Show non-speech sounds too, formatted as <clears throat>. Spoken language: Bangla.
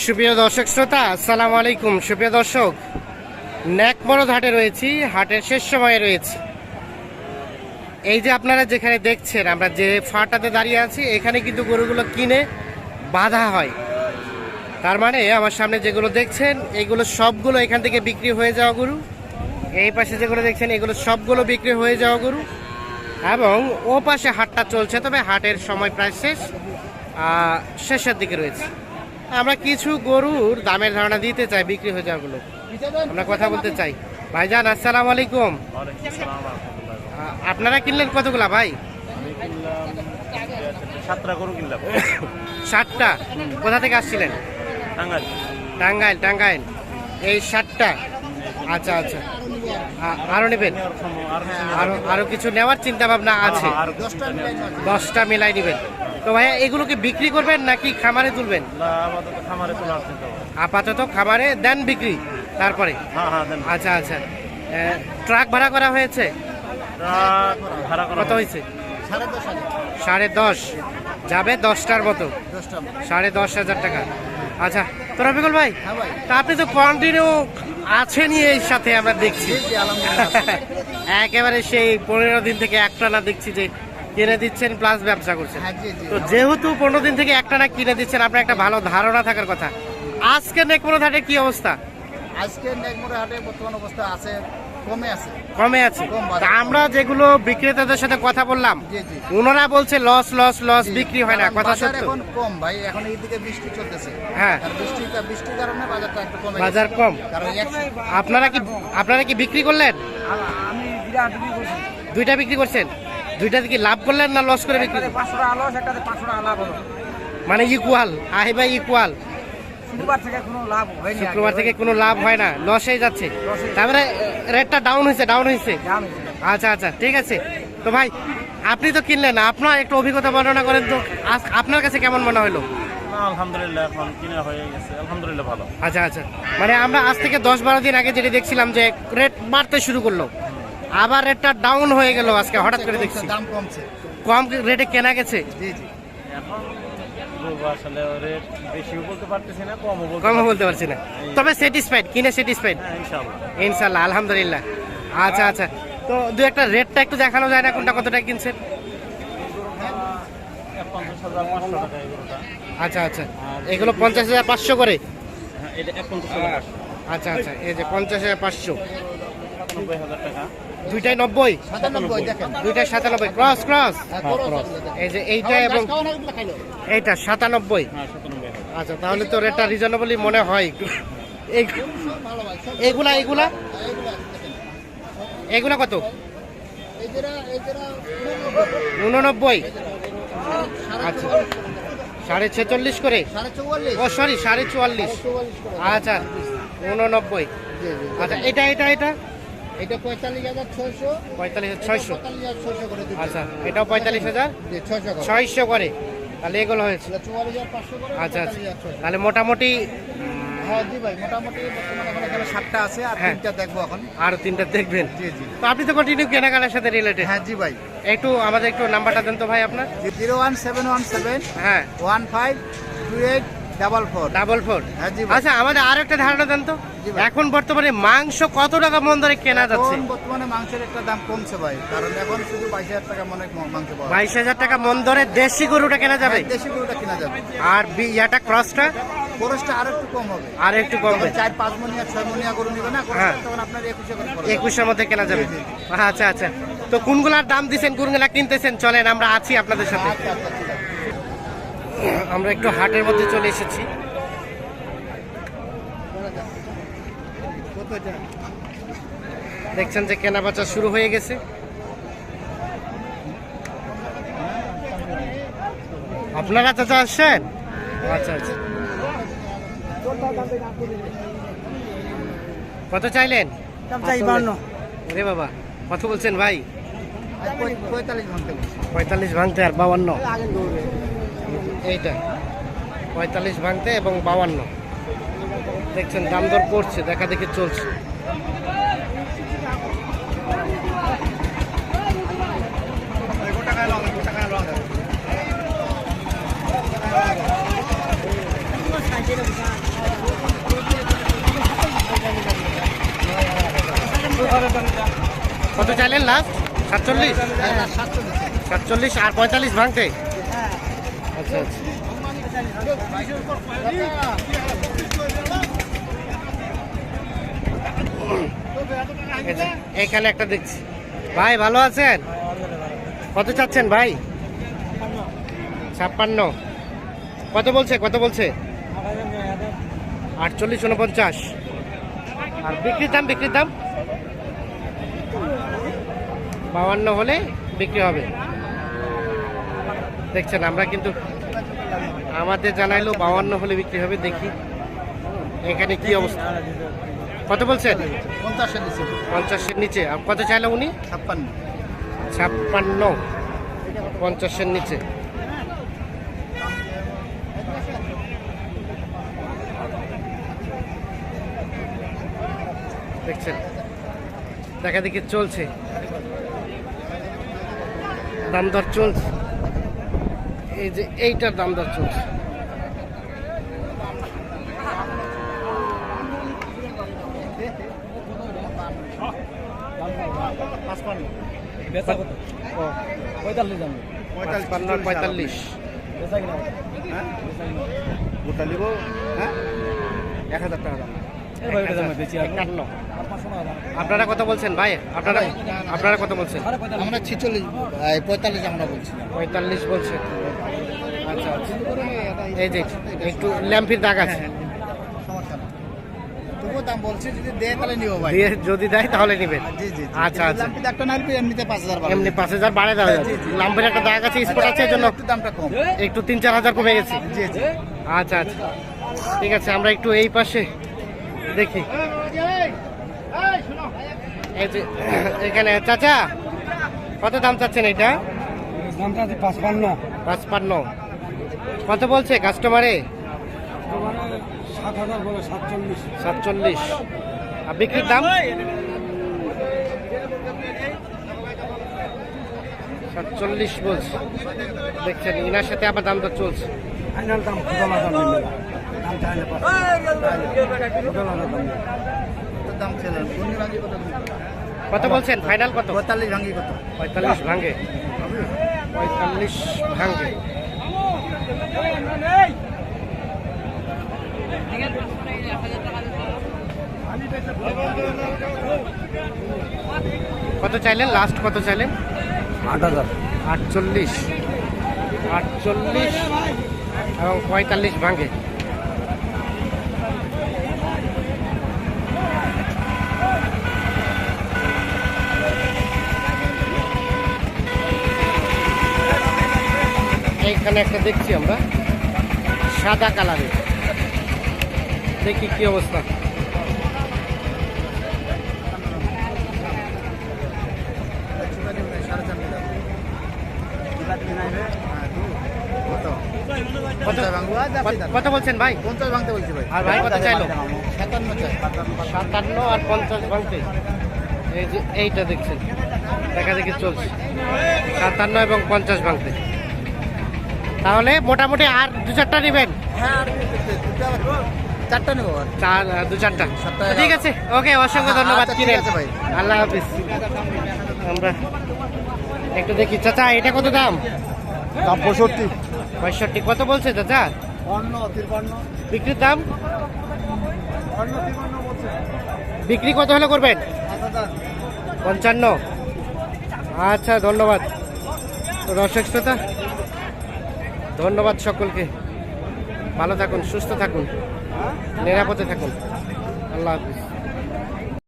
সুপ্রিয় দর্শক শ্রোতা, আসসালামু আলাইকুম। সুপ্রিয় দর্শক ন্যাকমরদ হাটে রয়েছি, হাটের শেষ সময়ে রয়েছে। এই যে আপনারা যেখানে দেখছেন, আমরা যে ফাটাতে দাঁড়িয়ে আছি, এখানে কিন্তু গরুগুলো কিনে বাঁধা হয়। তার মানে আমার সামনে যেগুলো দেখছেন, এগুলো সবগুলো এখান থেকে বিক্রি হয়ে যাওয়া গরু। এই পাশে যেগুলো দেখছেন, এগুলো সবগুলো বিক্রি হয়ে যাওয়া গরু। এবং ও পাশে হাটটা চলছে, তবে হাটের সময় প্রায় শেষ শেষের দিকে রয়েছে। আমরা কিছু গরুর দামের ধারণা দিতে চাই বিক্রি হয়ে যাওয়াগুলো আমরা কথা বলতে চাই। ভাইজান আসসালামু আলাইকুম। আপনারা কিনলেন কতগুলা ভাই? সাতটা গরু কিনলাম। ষাটটা কোথা থেকে আসছিলেন? টাঙ্গাইল। টাঙ্গাইল টাঙ্গাইল। এই ষাটটা আচ্ছা আচ্ছা। আরও নেবেন? আর আরও কিছু নেওয়ার চিন্তা ভাবনা আছে? দশটা দশটা মিলাই নেবেন। তো ভাইয়া এগুলোকে বিক্রি করবেন নাকি খামারে তুলবেন? আপাতত খামারে তোলার চিন্তা আপাতত খামারে দেন বিক্রি তারপরে? হ্যাঁ হ্যাঁ দেন। আচ্ছা আচ্ছা। ট্রাক ভাড়া করা হয়েছে? কত হয়েছে। সাড়ে দশ যাবে দশটার মতো। সাড়ে দশ হাজার টাকা। আচ্ছা তো রফিকুল ভাই তা আপনি তো কন্টিনিউ আছেনই এই সাথে আমরা দেখছি। একেবারে সেই পনেরো দিন থেকে একটা না দেখছি যে কিনে দিচ্ছেন প্লাস ব্যবসা করছেন। তো যেহেতু পনেরো দিন থেকে একটা না কিনে দিচ্ছেন আপনার একটা ভালো ধারণা থাকার কথা। আজকে নেকমনো ঘাটের কি অবস্থা? আজকে নেকমুড়া হাটে বর্তমান অবস্থা আছে কমে আছে। কমে আছে। আমরা যেগুলো বিক্রেতাদের সাথে কথা বললাম ওনারা বলছে লস লস লস বিক্রি হয় না কথা সত্য? এখন কম ভাই এখন এইদিকে বৃষ্টি চলতেছে। হ্যাঁ। আর বৃষ্টির কারণে বাজারটা একটু কমে বাজার কম? কারণ আপনারা কি আপনারা কি বিক্রি করলেন? আমি দুইটা বিক্রি করছেন? দুইটাতে কি লাভ করলেন না লস করে বিক্রি? একটাতে পাঁচশো টাকা লস একটাতে পাঁচশো টাকা লাভ হলো। মানে ইকুয়াল আহে ভাই ইকুয়াল শুক্রবার থেকে কোনো লাভ হয়নি শুক্রবার থেকে কোনো লাভ হয় না লসেই যাচ্ছে। লসেই। তারপরে রেটটা ডাউন হয়েছে ডাউন হয়েছে। আচ্ছা আচ্ছা ঠিক আছে। তো ভাই আপনি তো কিনলেন আপনার একটু অভিজ্ঞতা বর্ণনা করেন তো। আজ আপনার কাছে কেমন মনে হলো? আলহামদুলিল্লাহ এখন কিনা হয়ে গেছে। আলহামদুলিল্লাহ ভালো। আচ্ছা আচ্ছা। মানে আমরা আজ থেকে দশ বারো দিন আগে যেটা দেখছিলাম যে রেট বাড়তে শুরু করল। আবার রেটটা ডাউন হয়ে গেল আজকে হঠাৎ করে দেখছি। দাম কমছে। কম রেটে কেনা গেছে? জি জি। কমও বলতে কম বলতে পারছি না। তবে স্যাটিসফাইড কিনে স্যাটিসফাইড। হ্যাঁ ইনশাল্লাহ আলহামদুলিল্লাহ। আচ্ছা আচ্ছা। তো দু একটা রেটটা একটু দেখানো যায় না কোনটা কত টাকা কিনছেন আচ্ছা আচ্ছা। এগুলো পঞ্চাশ হাজার পাঁচশো করে? হ্যাঁ এটা এক পঞ্চাশ হাজার পাঁচশো। আচ্ছা আচ্ছা। এই যে পঞ্চাশ হাজার পাঁচশো। টাকা। দুইটাই নব্বই। দুইটাই সাতানব্বই। ক্রস ক্রস হ্যাঁ, করো, দেখেন। এই যে এইটা এবং কিন্তু খাইলো। এইটা সাতানব্বই। হ্যাঁ আচ্ছা তাহলে তো রেটটা রিজনেবলই মনে হয়। এগুলা এগুলা এগুলা কত? উননব্বই। আচ্ছা সাড়ে ছেচল্লিশ করে? ও সরি সাড়ে চুয়াল্লিশ। আচ্ছা উননব্বই। জি জি। আচ্ছা এটা এটা এটা? এটা পঁয়তাল্লিশ হাজার ছয়শো। পঁয়তাল্লিশ ছয়শো। হাজার ছয়শো করে আচ্ছা এটাও পঁয়তাল্লিশ হাজার? ছয়শো ছয়শো করে। তাহলে এগুলো হয়েছে। আচ্ছা আচ্ছা। তাহলে মোটামুটি হ্যাঁ আর হ্যাঁ। তিনটা দেখব এখন। আরও তিনটা দেখবেন। তো আপনি তো কন্টিনিউ কেনাকাটার সাথে রিলেটেড হ্যাঁ জি ভাই। একটু আমাদের একটু নাম্বারটা দেন তো ভাই আপনার। Zero one seven one seven হ্যাঁ। One five two eight double four double four আচ্ছা আমাদের আর একটা ধারণা দেন তো। এখন বর্তমানে মাংস কত টাকা মন ধরে কেনা যাচ্ছে? বর্তমানে মাংসের একটা দাম কমছে ভাই কারণ এখন শুধু বাইশ হাজার টাকা মনে মাংস বাইশ হাজার টাকা মন ধরে দেশি গরুটা কেনা যাবে? হ্যাঁ, দেশি গরুটা কিনা যাবে। আর বি- ইয়াটা ক্রসটা? খরচটা আরও একটু কম হবে। আর একটু কমবে যখন চার পাঁচ মনিয়া ছয় মনিয়া গরু নিবে না হ্যাঁ। তখন আপনার একুশে হবে। একুশের মধ্যে কেনা যাবে। আচ্ছা আচ্ছা। তো কোনগুলার দাম দিচ্ছেন কোনগুলা কিনতেছেন? চলেন আমরা আছি আপনাদের সাথে আচ্ছা আচ্ছা ঠিক আছে আমরা একটু হাটের মধ্যে চলে এসেছি। দেখছেন যে কেনা বেচা শুরু হয়ে গেছে। আপনারা চাচা আসছেন? আচ্ছা আচ্ছা। কত চাইলেন? চাই রে বাবা কত বলছেন ভাই? পঁয়তাল্লিশ ভাঙতে আর বাউান্ন। এইটা পঁয়তাল্লিশ ভাঙতে এবং বাউান্ন। দেখছেন, দাম দর করছে, দেখা দেখি চলছে। কত চাইলেন লাস্ট সাতচল্লিশ? সাতচল্লিশ আর পঁয়তাল্লিশ ভাঙতে? এই একটা দেখছি। ভাই, ভালো আছেন? কত চাচ্ছেন ভাই? ছাপ্পান্ন। কত বলছে? কত বলছে? আটচল্লিশ উনপঞ্চাশ। আর বিক্রির দাম বিক্রির দাম? বাউান্ন হলে বিক্রি হবে। দেখছেন, আমরা কিন্তু আমাদের জানাইলো বাউান্ন হলে বিক্রি হবে দেখি। এখানে কি অবস্থা? কত বলছেন? পঞ্চাশের নিচে। পঞ্চাশের নিচে। আর কত চাইলো উনি? ছাপ্পান্ন। ছাপ্পান্ন। পঞ্চাশের নিচে। দেখছেন? দেখা দেখি চলছে। দাম দর চলছে। এই যে এইটার দাম দর চলছে। পঁয়তাল্লিশ। হ্যাঁ? গোটা নিব হ্যাঁ? এক হাজার টাকা দাম। একান্ন। আপনারা কত বলছেন ভাই? আপনারা আপনারা কত বলছেন? আমরা ছিচল্লিশ পঁয়তাল্লিশ আমরা বলছি। পঁয়তাল্লিশ বলছেন। আচ্ছা আচ্ছা। এই যে একটু ল্যাম্পির দাগ আছে। তবুও দাম বলছি যদি দেয় তাহলে ভাই। যদি দেয় তাহলে নেবেন। জি জি আচ্ছা আচ্ছা। একটা না এমনিতে পাঁচ হাজার এমনি পাঁচ হাজার বাড়ে দেওয়া যাবে। জি, জি। লাম্পের একটা দাগ আছে স্পট আছে এই জন্য একটু দামটা কম। একটু তিন চার হাজার কমে গেছে। জি জি। আচ্ছা আচ্ছা। ঠিক আছে আমরা একটু এই পাশে দেখি। <clears throat> এখানে চাচা, কত দাম চাচ্ছেন এটা? পাঁচপান্ন। পাঁচপান্ন কত বলছে কাস্টমারে সাতচল্লিশ। আর বিক্রির দাম? সাতচল্লিশ বলছে। দেখছেন, ইনার সাথে আবার দাম দর চলছে কত ভাঙ্গি বলছেন? ফাইনাল কত? পঁয়তাল্লিশ ভাঙ্গি কত? পঁয়তাল্লিশ ভাঙে। পঁয়তাল্লিশ ভাঙে। কত চাইলেন? লাস্ট কত চাইলেন? আট হাজার। আটচল্লিশ। আটচল্লিশ এবং পঁয়তাল্লিশ ভাঙে। এইখানে একটা দেখছি আমরা। সাদা কালারের। দেখি কি অবস্থা। কত বলছেন ভাই? পঞ্চাশ ভাঙতে বলছি ভাই আর ভাই কত চাইলো? সাতান্ন সাতান্ন আর পঞ্চাশ ভাঙতে। এই যে এইটা দেখছেন। দেখা দেখি চলছে। সাতান্ন এবং পঞ্চাশ ভাঙতে। তাহলে মোটামুটি আর দু চারটা নেবেন? হ্যাঁ চারটা নেব। চার দু চারটা। ঠিক আছে ওকে অসংখ্য ধন্যবাদ আচ্ছা, কিনে আছে ভাই। আল্লাহ হাফিজ। আমরা একটু দেখি। চাচা এটা কত দাম? দাম পঁয়ষট্টি। পঁয়ষট্টি। কত বলছে চাচা? বিক্রির দাম? বিক্রি কত হলে করবেন? পঞ্চান্ন। আচ্ছা ধন্যবাদ। তো দর্শক শ্রোতা ধন্যবাদ সকলকে। ভালো থাকুন সুস্থ থাকুন নিরাপদে থাকুন। আল্লাহ হাফিজ।